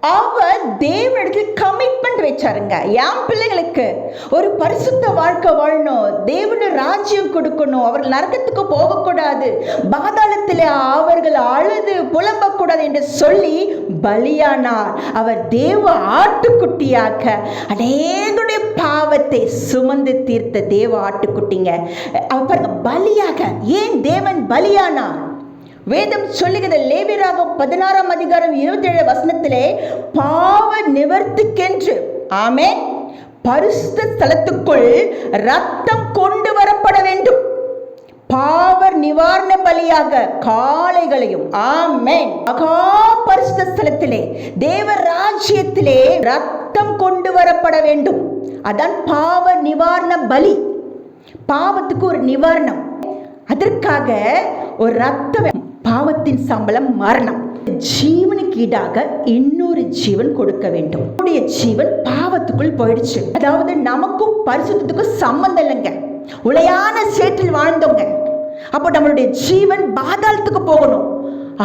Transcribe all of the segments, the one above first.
அவர் தேவனிடத்தில் கமிட்மெண்ட் வச்சாருங்க. என் பிள்ளைகளுக்கு ஒரு பரிசுத்த வாழ்க்கை வாழணும். தேவனு ராஜ்யம் கொடுக்கணும். அவர் நரகத்துக்கு போகக்கூடாது. பாதாளத்தில் அவர்கள் அழுது புலம்பக்கூடாது என்று சொல்லி பலியானார். அவர் தேவ ஆட்டுக்குட்டியாக அநேகருடைய பாவத்தை சுமந்து தீர்த்த தேவ ஆட்டுக்குட்டிங்க. அவர் பாருங்க பலியாக ஏன் தேவன் பலியானார்? வேதம் சொல்லுகிறது. லேவியராக பதினாறாம் அதிகாரம் இருபத்தி ஏழு வசனத்திலே பாவ நிவர்த்திக்கென்று. ஆமே பரிசுத்த ஸ்தலத்துக்குள் ரத்தம் கொண்டு வரப்பட வேண்டும். பாவ நிவாரண பலியாக காளைகளையும். ஆமென். மகா பரிசுத்த ஸ்தலத்திலே தேவ ராஜ்யத்திலே ரத்தம் கொண்டு வரப்பட வேண்டும். அதான் பாவ நிவாரண பலி. பாவத்துக்கு ஒரு நிவாரணம். அதற்காக ஒரு ரத்தம் பாவத்தின் சம்பளம் மரணம். ஜீவனுக்கு ஈடாக இன்னொரு ஜீவன் கொடுக்க வேண்டும். நம்முடைய ஜீவன் பாவத்துக்குள் போயிடுச்சு. அதாவது நமக்கும் பரிசுத்தத்துக்கும் சம்பந்தம் இல்லைங்க. உளையான சேற்றில் வாழ்ந்தவங்க அப்போ நம்மளுடைய ஜீவன் பாதாளத்துக்கு போகணும்.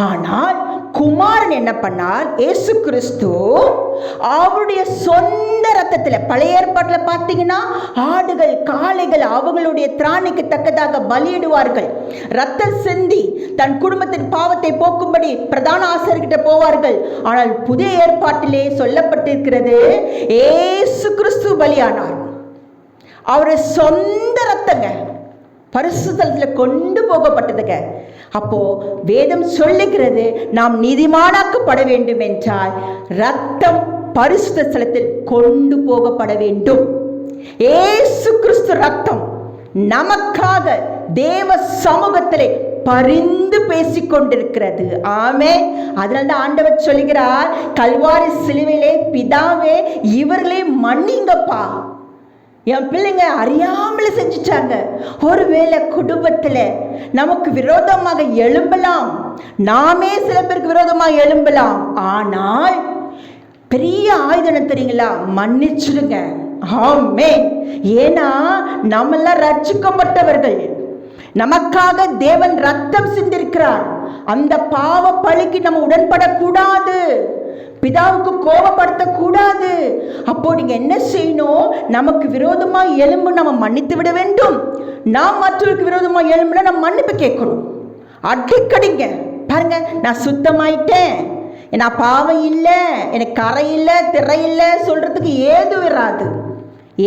ஆனால் குமாரன் என்ன பண்ணார்? ஏசு கிறிஸ்து அவருடைய சொந்த ரத்தத்தில் பழைய ஏற்பாட்டில் பார்த்தீங்கன்னா ஆடுகள் காளைகள் அவங்களுடைய திராணிக்கு தக்கதாக பலியிடுவார்கள். ரத்தம் சிந்தி தன் குடும்பத்தின் பாவத்தை போக்கும்படி பிரதான ஆசிரியர்கிட்ட போவார்கள். ஆனால் புதிய ஏற்பாட்டிலே சொல்லப்பட்டிருக்கிறது ஏசு கிறிஸ்து பலியானார். அவருடைய சொந்த ரத்தங்க பரிசுத்தலத்தில் கொண்டு போகப்பட்டதுங்க. அப்போ வேதம் சொல்லுகிறது நாம் நீதிமானாக்கப்பட வேண்டும் என்றால் ரத்தம் பரிசுத்த ஸ்தலத்தில் கொண்டு போகப்பட வேண்டும். ஏசு கிறிஸ்து ரத்தம் நமக்காக தேவ சமூகத்திலே பரிந்து பேசிக் கொண்டிருக்கிறது ஆமே அதனால தான் ஆண்டவர் சொல்கிறார் கல்வாரி சிலுவையிலே பிதாவே இவர்களே மன்னிங்கப்பா. என் பிள்ளைங்க அறியாமல் செஞ்சுட்டாங்க. ஒருவேளை குடும்பத்தில் நமக்கு விரோதமாக எழும்பலாம். நாமே சில பேருக்கு விரோதமாக எழும்பலாம். ஆனால் பெரிய ஆயுதம் தெரியுங்களா? மன்னிச்சிடுங்க. ஆமே ஏன்னா நம்மெல்லாம் ரட்சிக்கப்பட்டவர்கள் நமக்காக தேவன் ரத்தம் சிந்திருக்கிறார். அந்த பாவ பழிக்கு நம்ம உடன்படக்கூடாது. பிதாவுக்கு கோபப்படுத்த கூடாது அப்போ நீங்க என்ன செய்யணும்? நமக்கு விரோதமா எலும்பு நம்ம மன்னித்து விட வேண்டும். நாம் மற்றவருக்கு விரோதமா எழும்புனா நம்ம மன்னிப்பு கேட்கணும். அடிக்கடிங்க. பாருங்க நான் சுத்தமாயிட்டேன். நான் பாவம் இல்லை எனக்கு கரை இல்லை திரை இல்லை சொல்றதுக்கு ஏது வராது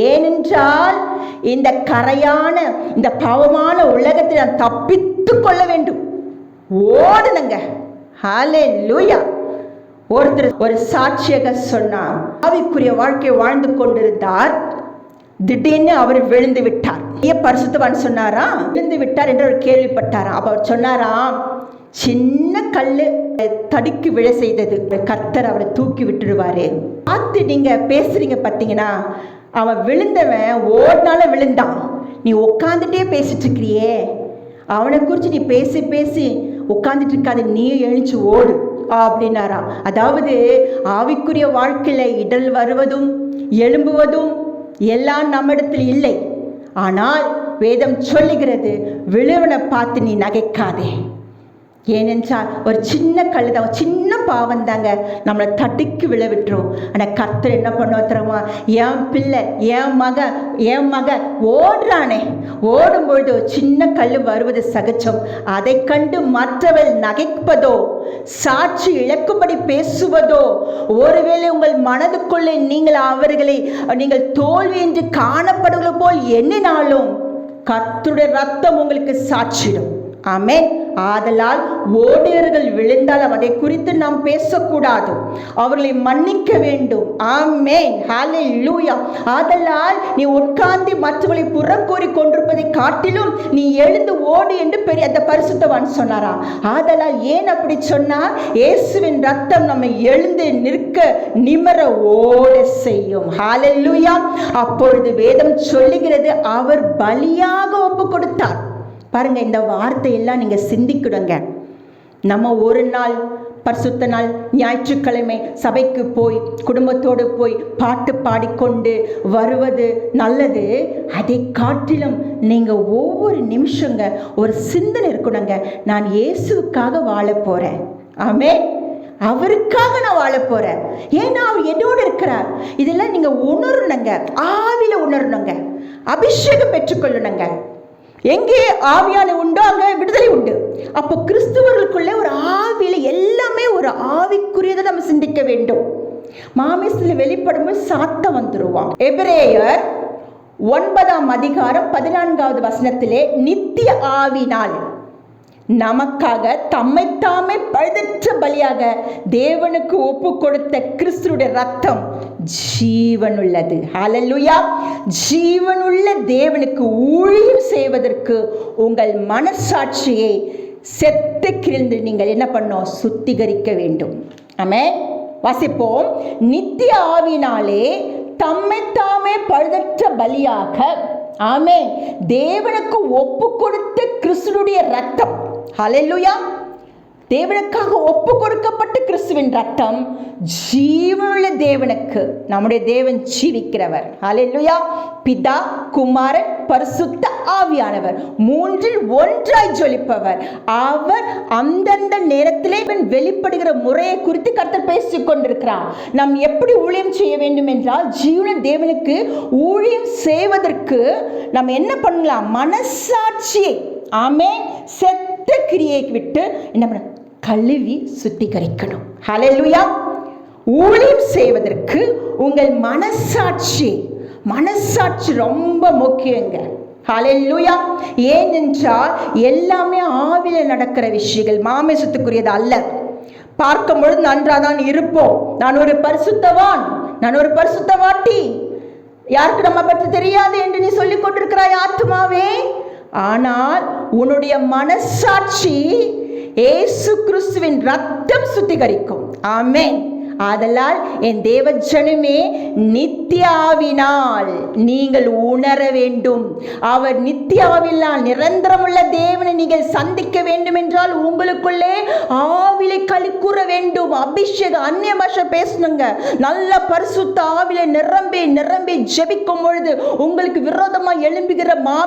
ஏனென்றால் இந்த கரையான இந்த பாவமான உலகத்தை நான் தப்பித்து கொள்ள வேண்டும். ஓடுனுங்க ஹாலே லூயா ஒருத்தர் ஒரு சாட்சியக சொன்னார். ஆவிக்குரிய வாழ்க்கை வாழ்ந்து கொண்டிருந்தார். திடீர்னு அவர் விழுந்து விட்டார். ஏன் பரிசுத்தவான் சொன்னாரா? விழுந்து விட்டார் என்று அவர் கேள்விப்பட்டாராம் அப்ப அவர் சொன்னாராம் சின்ன கல் தடுக்கி விழ செய்தது. கர்த்தர் அவரை தூக்கி விட்டுடுவாரு. பார்த்து நீங்க பேசுறீங்க பார்த்தீங்கன்னா அவன் விழுந்தவன் ஓடினால விழுந்தான். நீ உட்காந்துட்டே பேசிட்டு இருக்கிறியே. அவனை குறித்து நீ பேசி பேசி உட்காந்துட்டு இருக்காது நீ எழுச்சி ஓடு. அப்படின்னாராம். அதாவது ஆவிக்குரிய வாழ்க்கையில் இடல் வருவதும் எழும்புவதும் எல்லாம் நம்மிடத்தில் இல்லை. ஆனால் வேதம் சொல்லுகிறது விழுவனை பார்த்து நீ நகைக்காதே. ஏனென்றால் ஒரு சின்ன கல் தான் ஒரு சின்ன பாவம் தாங்க நம்மளை தடுக்கி விழ விட்டுரும். ஆனால் கர்த்தர் என்ன பண்ணுவோம் தெரியுமா? என் பிள்ளை என் மக என் மக ஓடுறானே. ஓடும்பொழுது ஒரு சின்ன கல் வருவது சகஜம். அதை கண்டு மற்றவள் நகைப்பதோ சாட்சி இழக்கும்படி பேசுவதோ ஒருவேளை உங்கள் மனதுக்குள்ளே நீங்கள் அவர்களை நீங்கள் தோல்வி என்று காணப்படுவது போல் எண்ணினாலும் கர்த்தருடைய ரத்தம் உங்களுக்கு சாட்சிடும் ஆமே ஆதலால் ஓடியர்கள் விழுந்தால் அதை குறித்து நாம் பேசக்கூடாது. அவர்களை மன்னிக்க வேண்டும். ஆமேன். ஹாலே லூயா ஆதலால் நீ உட்கார்ந்து மற்றவர்களை புறம் கூறி கொண்டிருப்பதை காட்டிலும் நீ எழுந்து ஓடு என்று பெரிய அந்த பரிசுத்தவான் சொன்னாராம் ஆதலால் ஏன் அப்படி சொன்னார்? இயேசுவின் ரத்தம் நம்மை எழுந்து நிற்க நிமர ஓட செய்யும். லூயா அப்பொழுது வேதம் சொல்லுகிறது அவர் பலியாக ஒப்பு கொடுத்தார் பாருங்க இந்த வார்த்தையெல்லாம் நீங்க சிந்திக்கிடுங்க. நம்ம ஒரு நாள் பரிசுத்த நாள் ஞாயிற்றுக்கிழமை சபைக்கு போய் குடும்பத்தோடு போய் பாட்டு பாடிக்கொண்டு வருவது நல்லது. அதை காட்டிலும் நீங்கள் ஒவ்வொரு நிமிஷங்க ஒரு சிந்தனை இருக்கணுங்க. நான் இயேசுவுக்காக வாழ போகிறேன் ஆமே அவருக்காக நான் வாழ போகிறேன் ஏன்னா அவர் என்னோடு இருக்கிறார். இதெல்லாம் நீங்கள் உணரணுங்க. ஆவில உணரணுங்க. அபிஷேகம் பெற்றுக்கொள்ளணுங்க. எங்கே ஆவியான உண்டோ அங்கே விடுதலை உண்டு. அப்போ கிறிஸ்துவர்களுக்குள்ளே ஒரு ஆவியில் எல்லாமே ஒரு ஆவிக்குரியதை நம்ம சிந்திக்க வேண்டும். மாமிசத்தில் வெளிப்படும்போது சாத்தம் வந்துருவான். எபிரேயர் ஒன்பதாம் அதிகாரம் பதினான்காவது வசனத்திலே நித்திய ஆவினால் நமக்காக தம்மைத்தாமே பழுதற்ற பலியாக தேவனுக்கு ஒப்பு கொடுத்த கிறிஸ்துடைய ரத்தம் ஜீவனுள்ளது. ஹலல்லுயா ஜீவனுள்ள தேவனுக்கு ஊழியம் செய்வதற்கு உங்கள் மனசாட்சியை செத்து கிழிந்து நீங்கள் என்ன பண்ணோம் சுத்திகரிக்க வேண்டும். ஆமே வாசிப்போம். நித்திய ஆவினாலே தம்மைத்தாமே பழுதற்ற பலியாக. ஆமே தேவனுக்கு ஒப்பு கொடுத்த கிறிஸ்துடைய ரத்தம் ஹalleluya தேவனுக்காக ஒப்பு கொடுக்கப்பட்ட கிறிஸ்துவின் ரத்தம் ஜீவனுள்ள தேவனுக்கு நம்முடைய தேவன் ஜீவிக்கிறவர். அலையா பிதா குமாரன் பரிசுத்த ஆவியானவர் மூன்றில் ஒன்றாய் ஜொலிப்பவர். அவர் அந்தந்த நேரத்திலே இவன் வெளிப்படுகிற முறையை குறித்து கர்த்தர் பேசிக் கொண்டிருக்கிறார். நாம் எப்படி ஊழியம் செய்ய வேண்டும் என்றால் ஜீவன தேவனுக்கு ஊழியம் செய்வதற்கு நம்ம என்ன பண்ணலாம்? மனசாட்சியை ஆமே செத்த கிரியை விட்டு என்ன பண்ண கழுவி சுத்திகரிக்கணும். ஹalleluya ஊழியம் செய்வதற்கு உங்கள் மனசாட்சி மனசாட்சி ரொம்ப முக்கியங்க. ஹலெல்லுயா ஏனென்றால் எல்லாமே ஆவில நடக்கிற விஷயங்கள் மாமிசத்துக்குரியது அல்ல. பார்க்கும் பொழுது நன்றாக தான் இருப்போம். நான் ஒரு பரிசுத்தவான் நான் ஒரு பரிசுத்தவாட்டி. யாருக்கு நம்ம பற்றி தெரியாது என்று நீ சொல்லிக் கொண்டிருக்கிறாய் ஆத்மாவே ஆனால் உன்னுடைய மனசாட்சி ஏசு கிறிஸ்துவின் ரத்தம் சுத்திகரிக்கும். ஆமென். ஆதலால் என் தேவஜனமே நித்தியாவினால் நீங்கள் உணர வேண்டும். அவர் நித்தியாவினால் நிரந்தரமுள்ள தேவனை நீங்கள் சந்திக்க வேண்டும் என்றால் உங்களுக்குள்ளே ஆவிலை கழிக்குற வேண்டும். அபிஷேக அந்நிய பாஷை பேசணுங்க. நல்ல பரிசுத்த ஆவிலை நிரம்பி நிரம்பி ஜெபிக்கும் பொழுது உங்களுக்கு விரோதமாக எழும்புகிற மா